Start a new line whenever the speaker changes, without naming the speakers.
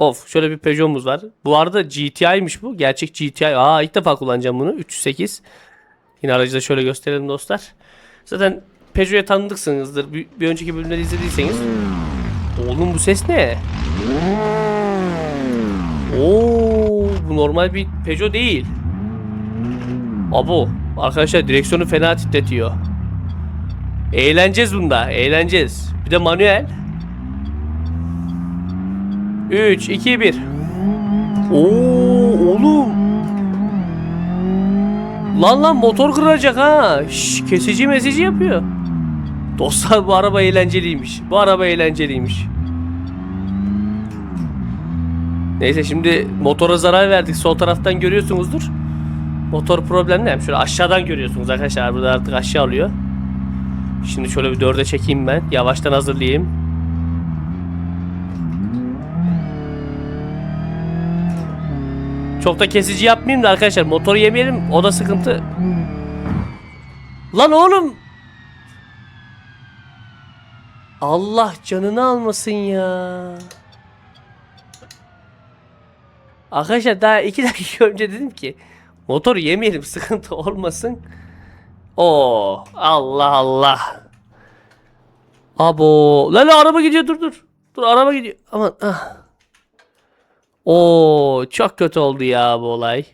Of şöyle bir Peugeot'umuz var. Bu arada GTI'ymiş bu. Gerçek GTI. Aa ilk defa kullanacağım bunu. 308. Yine aracı da şöyle gösterelim dostlar. Zaten Peugeot'a tanıdıksınızdır. Bir, bir önceki bölümleri izlediyseniz. Oğlum bu ses ne? Oo, bu normal bir Peugeot değil. Abo. Arkadaşlar direksiyonu fena titretiyor. Eğleneceğiz bunda. Eğleneceğiz. Bir de manuel. 3, 2, 1. Oo oğlum. Lan lan motor kıracak ha. Şş, kesici mesici yapıyor. Dostlar bu araba eğlenceliymiş. Bu araba eğlenceliymiş. Neyse şimdi motora zarar verdik. Sol taraftan görüyorsunuzdur. Motor problemli. Hem şöyle aşağıdan görüyorsunuz arkadaşlar. Burada artık aşağı alıyor. Şimdi şöyle bir dörde çekeyim ben. Yavaştan hazırlayayım. Çok da kesici yapmayayım da arkadaşlar motoru yemeyelim o da sıkıntı. Lan oğlum. Allah canını almasın ya. Arkadaşlar daha iki dakika önce dedim ki motoru yemeyelim sıkıntı olmasın. Oo Allah Allah. Abo. Lan, araba gidiyor dur dur. Dur araba gidiyor. Aman ah. Oo çok kötü oldu ya bu olay.